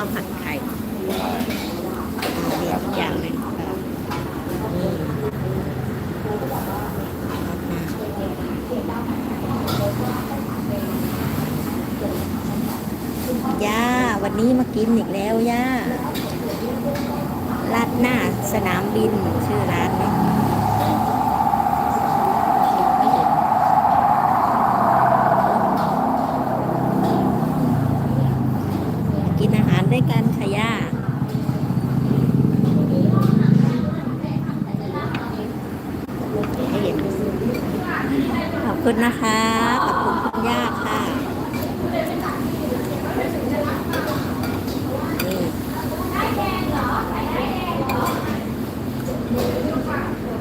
ข้าวผัดไข่เรียกอย่างหนึ่งค่ย่าวันนี้มากินอีกแล้วย่าลาดหน้าสนามบินชื่อร้านนี้ไม่เห็นมากินอาหารด้วยกันค่ะย่า ให้เห็นขอบคุณ นะคะ ขอบคุณคุณย่าค่ะ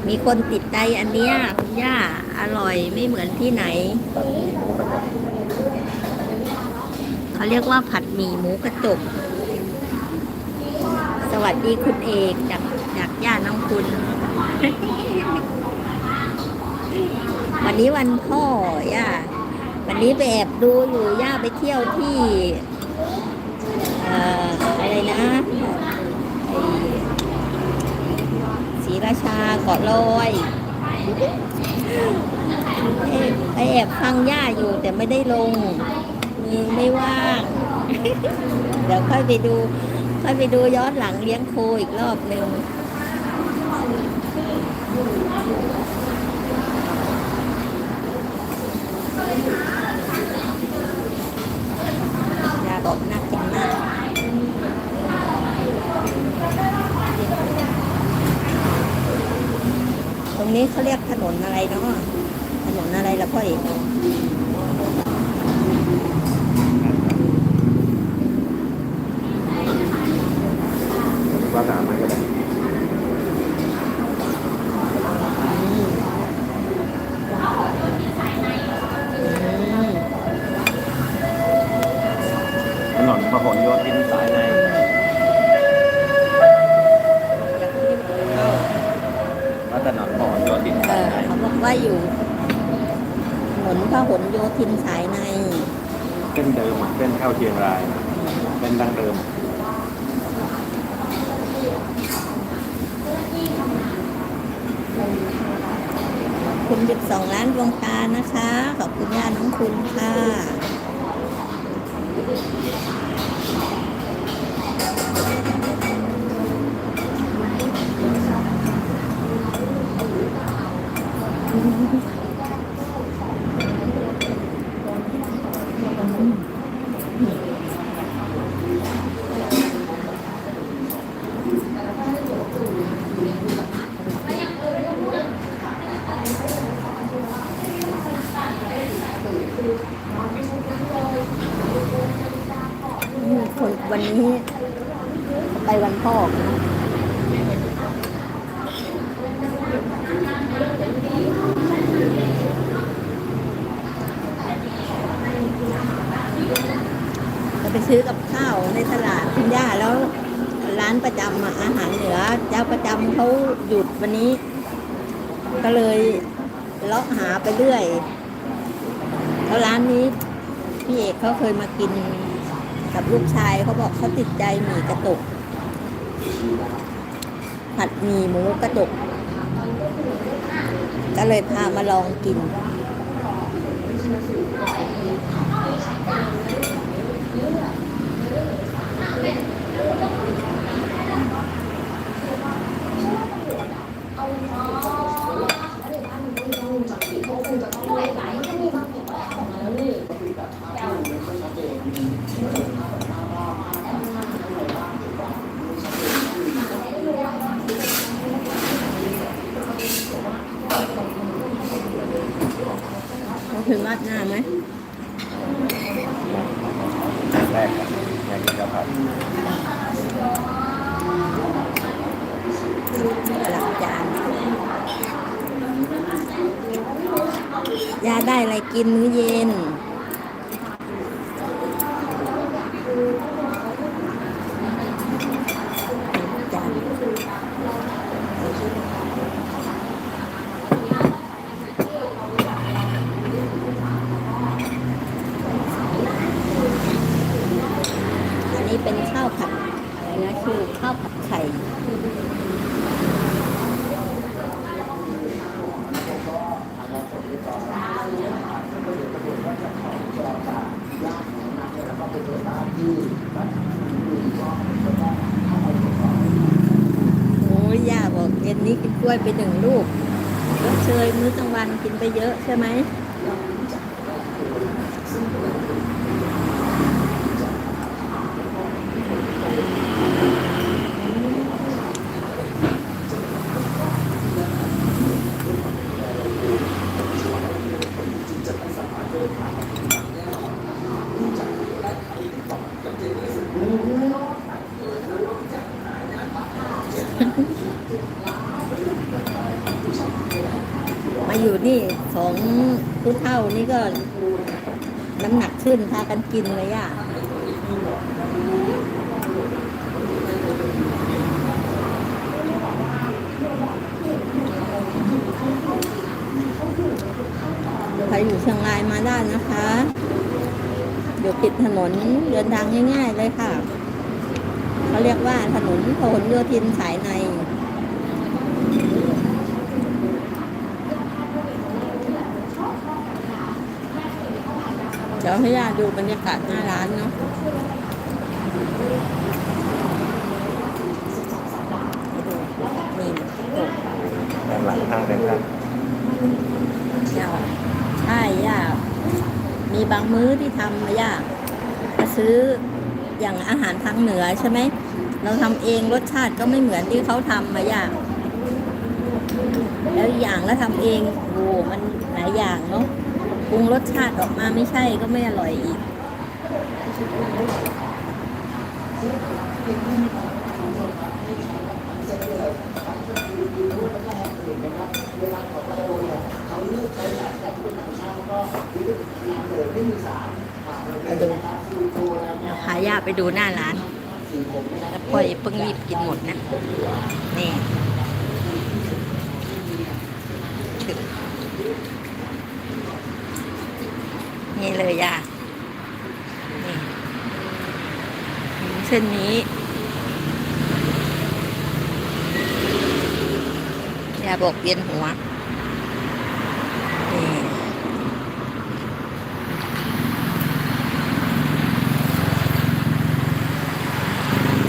มีคนติดใจอันเนี้ยคุณย่าอร่อยไม่เหมือนที่ไหน เขาเรียกว่าผัดหมี่หมูกระจก สวัสดีคุณเอกจากจากย่าน้องคุณ วันนี้วันพ่อย่าวันนี้ไปแอบดูอยู่ย่าไปเที่ยวที่เอ่ออะไรนะศรีราชาเกาะลอยไปแอบฟังย่าอยู่แต่ไม่ได้ลงมือไม่ว่าง เดี๋ยวค่อยไปดู ค่อยไปดูย้อนหลังเลี้ยงโคอีกรอบหนึ่ง ยาบอกน่ากินมากตรงนี้เขาเรียกถนนอะไรเนาะถนนอะไรละพ่อเอก ว่าสามมันก็ได้ อืมอืม ถนนพหลโยธินสายใน อยากกินข้าว วัดถนนพหลโยธิน เอ สาย อ ใน เขาบอกว่าอยู่ถ นนพหลโยธินสายในเส้นเดิมอะเส้นเข้าเชียงรายเป็นดังเดิม คุณหยุดสองล้านดวงตานะคะ ขอบคุณย่าน้องคุณค่ะ คนวันนี้ไปวันพ่อนะจะไปซื้อกับข้าวในตลาดคุณย่าแล้วร้านประจำอะอาหารเหนือเจ้าประจำเขาหยุดวันนี้ ก็เลยเลาะหาไปเรื่อยแล้วร้านนี้พี่เอกเขาเคยมากิน กับลูกชายเขาบอกเขาติดใจหมี่กระตุก ผัดหมี่หมูกระตุก ก็เลยพามาลองกินเข เคยราดหน้าไหมแรกครับอยากกินข้าวผัดหลักจานยาได้อะไรกินมื้อเย็น โอ้ยย่าบอกเย็นนี้กินกล้วยไปหนึ่งลูกชดเชยมื้อกลางวันกินไปเยอะใช่ไหม ผู้เท่านี่ก็น้ำหนักขึ้นพากันกินเลยอะใครอยู่เชียงรายมาได้นะคะอยู่ติดถนนเดินทางง่าย ๆ เลยค่ะ เขาเรียกว่าถนนพหลโยธินสายใน เดี๋ยวให้ญาติดูบรรยากาศหน้าร้านเนาะให้ดูนี่ตกด้านหลังข้างด้านข้างยาวใช่ยาก มีบางมื้อที่ทำมายากมาซื้ออย่างอาหารทางเหนือใช่ไหม เราทำเองรสชาติก็ไม่เหมือนที่เขาทำมายาก แล้วอีกอย่างแล้วทำเองโอ้โหมันหลายอย่างเนาะ ปรุงรสชาติออกมาไม่ใช่ก็ไม่อร่อยอีก ไปดูพาย่าไปดูหน้าร้าน แล้วพ่อยเพิ่งรีบกินหมดนะ นี่ นี่เลยย่านี่เส้นนี้ย่าบอกเวียนหัวนี่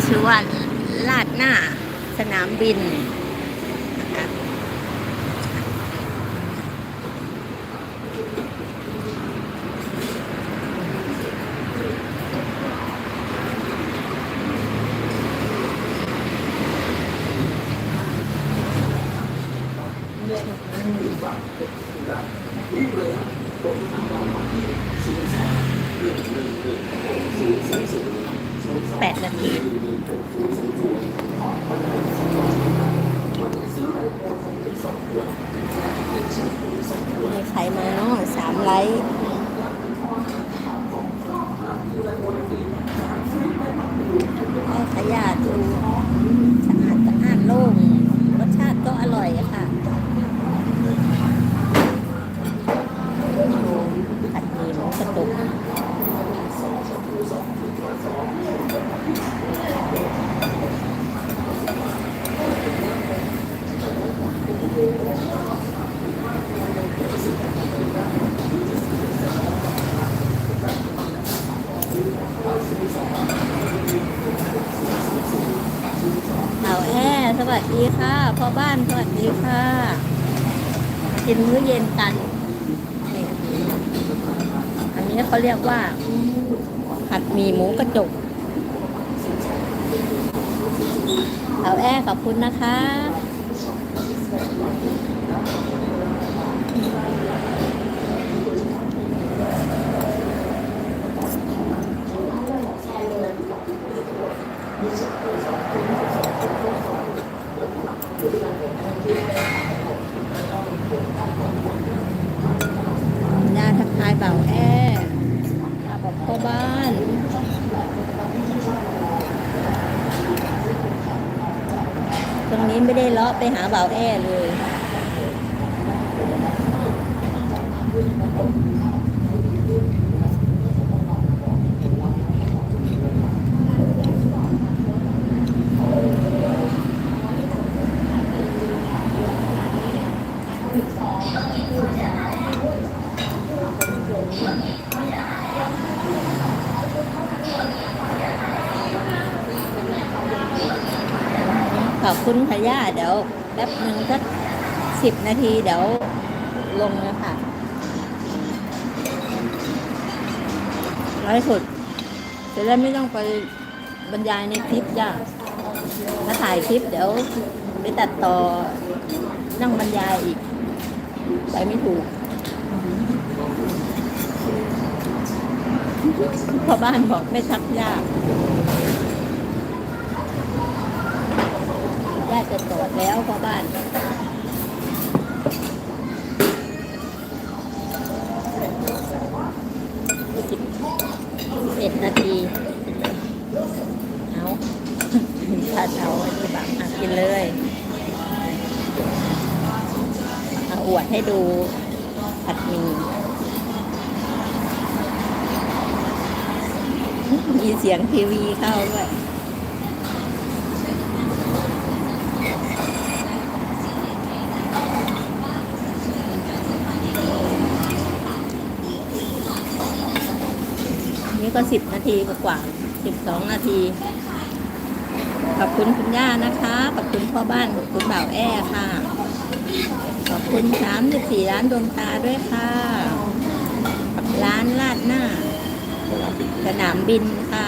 ชื่อว่าลาดหน้าสนามบินนะคะแปดนาที มีใครมาเนาะสามไลค์ให้ขยะดูสะอาดสะอาดโล่งรสชาติก็อร่อยอะค่ะดูผัดหมี่หมูกระตุกเอาแอสวัสดีค่ะพ่อบ้านสวัสดีค่ะ กินมื้อเย็นกัน อันนี้เขาเรียกว่า ผัดหมี่หมูกระจกเอาแอขอบคุณนะคะ ย่า ทายเบาแอมาบอกพ่อบ้านตรงนี้ไม่ได้เลาะไปหาเบาแอเลย คุณคุณขย่าเดี๋ยวแป๊บหนึ่งสักสิบนาทีเดี๋ยวลงเลยค่ะร้อยสุดจะได้ไม่ต้องไปบรรยายในคลิปจ้ะถ้าถ่ายคลิปเดี๋ยวไปตัดต่อนั่งบรรยายอีก ไปไม่ถูกพ่อบ้านบอกไม่ชักยากญาติ จะตรวจแล้วพ่อบ้านเอ็ดนาที เอาถ้าเอาอันนี้บังกินเลยเอาอวดให้ดูผัดหมีมีเสียงทีวีเข้าด้วย นี่ก็สิบนาทีกว่าสิบสองนาที ขอบคุณคุณย่านะคะ ขอบคุณพ่อบ้าน ขอบคุณบ่าวแอ้ค่ะ ขอบคุณสามสิบสี่ร้านดวงตาด้วยค่ะกับร้านลาดหน้า สนามบินค่ะ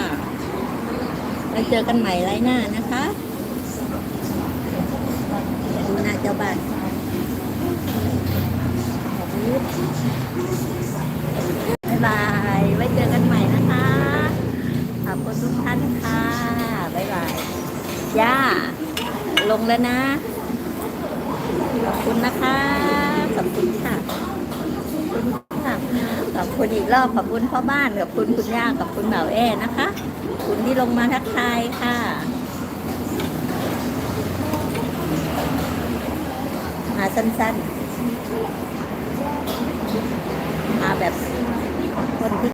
แล้วเจอกันใหม่ไรหน้านะคะดูนาเจ้าบ้านบาย ไว้เจอกันใหม่นะ คุณทุกท่านค่ะบ๊ายบายย่าลงแล้วนะ ขอบคุณนะคะ ขอบคุณค่ะ ขอบคุณอีกรอบขอบคุณพ่อบ้านขอบคุณคุณย่าขอบคุณบ่าวแอ้นะคะ คุณที่ลงมาทักทายค่ะมาสั้นๆมาแบบคนที่